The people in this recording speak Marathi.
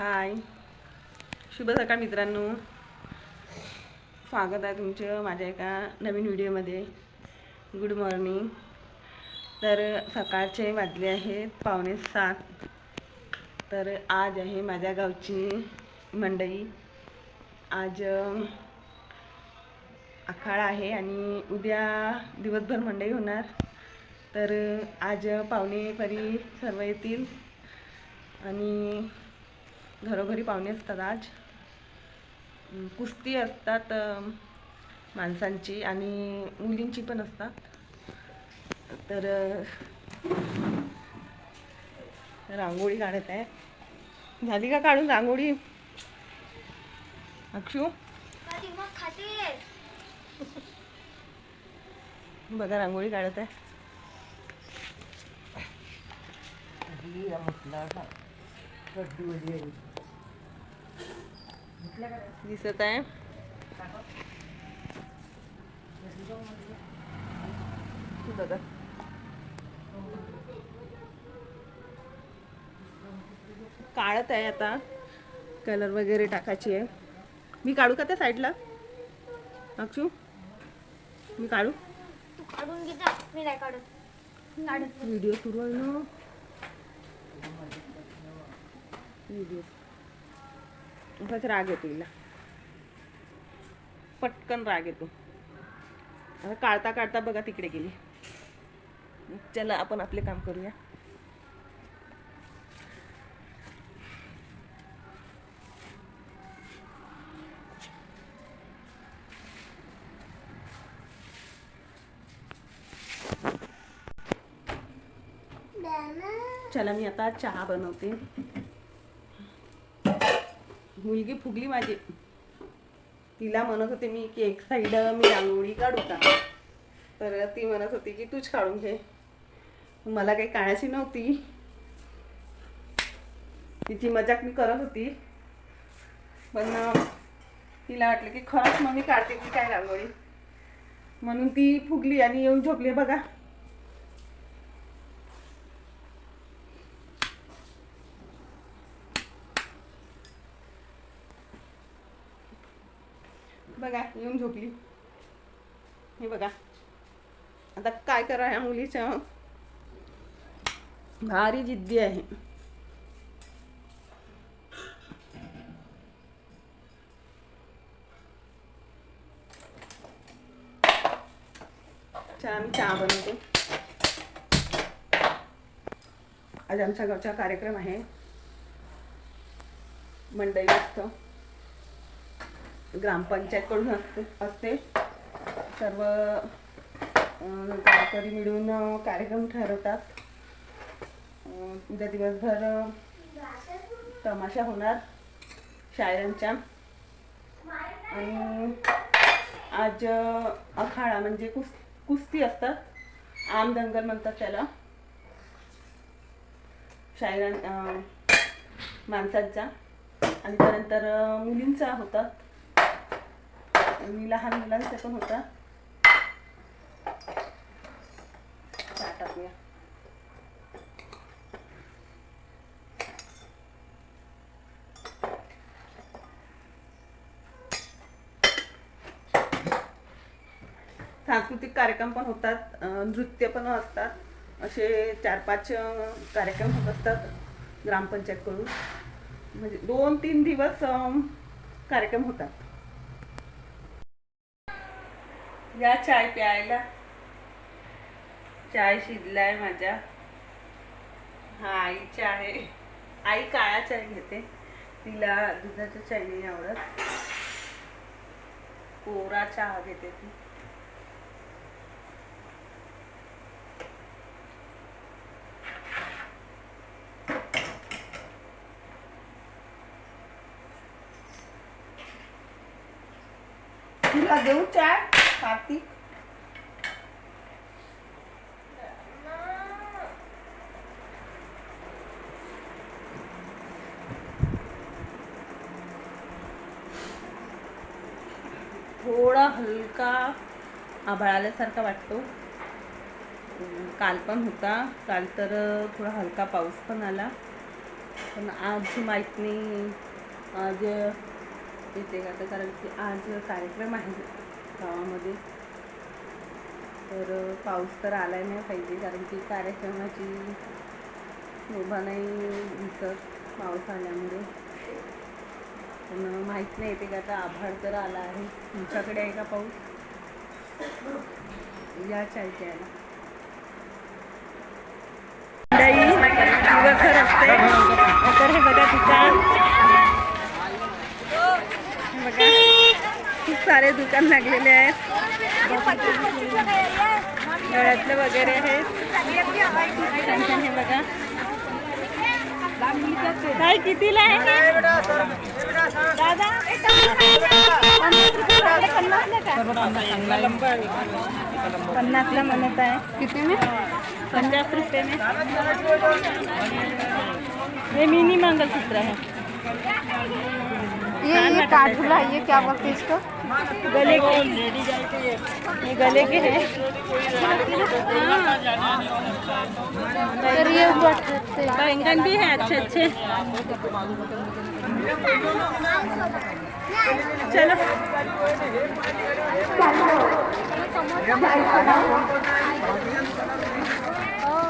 हाय. शुभ सकाळ मित्रांनो. स्वागत आहे तुमचं माझ्या एका नवीन व्हिडिओमध्ये. गुड मॉर्निंग तर सकाळचे वाजले आहेत पावणे सात. तर आज आहे माझ्या गावची मंडई. आज अं, आखाडा आहे आणि उद्या दिवसभर मंडई होणार. तर आज पाहुणे परी सर्व येतील. आणि घरोघरी पाहुणे असतात आज. कुस्ती असतात माणसांची आणि मुलींची पण असतात. तर रांगोळी काढत आहे. झाली का काढून रांगोळी? अक्षू? बघा रांगोळी काढत आहे. दिसत आहे. काढत आहे आता. कलर वगैरे टाकायची आहे. मी काढू का त्या साईडला? अक्षू मी काढू? तू काढून घे मी नाही काढत. काढत व्हिडिओ सुरू आहे ना. व्हिडिओ उगाच राग येतो हिला. पटकन राग येतो. आता काढता काढता बघा तिकडे गेली. चला आपण आपले काम करूया. चला मी आता चहा बनवते. मुलगी फुगली माझी. तिला म्हणत होते मी की एक साईड मी रांगोळी काढू का? तर ती म्हणत होती की तूच काढून घे. मला काही काढायची नव्हती. तिची मजाक मी करत होती. पण तिला वाटलं की खरंच मग मी काढते की काय रांगोळी? म्हणून ती फुगली आणि येऊन झोपली बघा. बघा येऊन झोपली. हे बघा. आता काय करा ह्या मुलीच्या भारी जिद्दी आहे. चला आम्ही चहा बनवते. आज आमच्या गावचा कार्यक्रम आहे. मंडई असतं ग्रामपंचायतकडून असते असते. सर्व गावकरी मिळून कार्यक्रम ठरवतात. उद्या दिवसभर तमाशा होणार शायरांच्या. आणि आज अखाडा म्हणजे कुस कुस्ती असतात. आम दंगल म्हणतात त्याला. शायरां माणसांचा. आणि त्यानंतर मुलींचा होतात. आणि लहान मुलांचा पण होता. चहा टाकूया. सांस्कृतिक कार्यक्रम पण होतात नृत्य पण असतात. असे चार पाच कार्यक्रम होत असतात ग्रामपंचायतकडून. म्हणजे दोन तीन दिवस कार्यक्रम होतात. या चाय प्यायला. चाय शिजलाय माझ्या. हा आईची आहे. आई काळा चाय घेते. तिला दुधाचा चाय नाही आवडत. कोरा चहा घेते ती. तुला देऊ चाय? कार्तिक थोडा हलका आभाळ आल्यासारखा वाटतो. काल पण होता. काल तर थोडा हलका पाऊस पण आला. पण आज माहीत नाही आज येते का तर कारण की आज कार्यक्रम आहे. गावामध्ये. तर पाऊस तर आला नाही पाहिजे कारण की कार्यक्रमाची शोभा नाही दिसत पाऊस आल्यामुळे. पण माहीत नाही ते का आता आभाळ तर आला आहे. तुमच्याकडे आहे का पाऊस? या चालते यायला दिवसभर असते तर हे बघा दुकान हे बघा खूप सारे दुकान लागलेले आहेत. गळ्यातले वगैरे आहेत हे बघा काय कितीला आहे? हे? दादा? पन्नास पन्नासला म्हणत आहे. किती में? पचास रुपये में. ये मिनी मंगलसूत्र है ये ये काठूला ये क्या बोलते हैं इसको? गले के ये। गले के है। ये बैंगन भी है अच्छे अच्छे। चलो।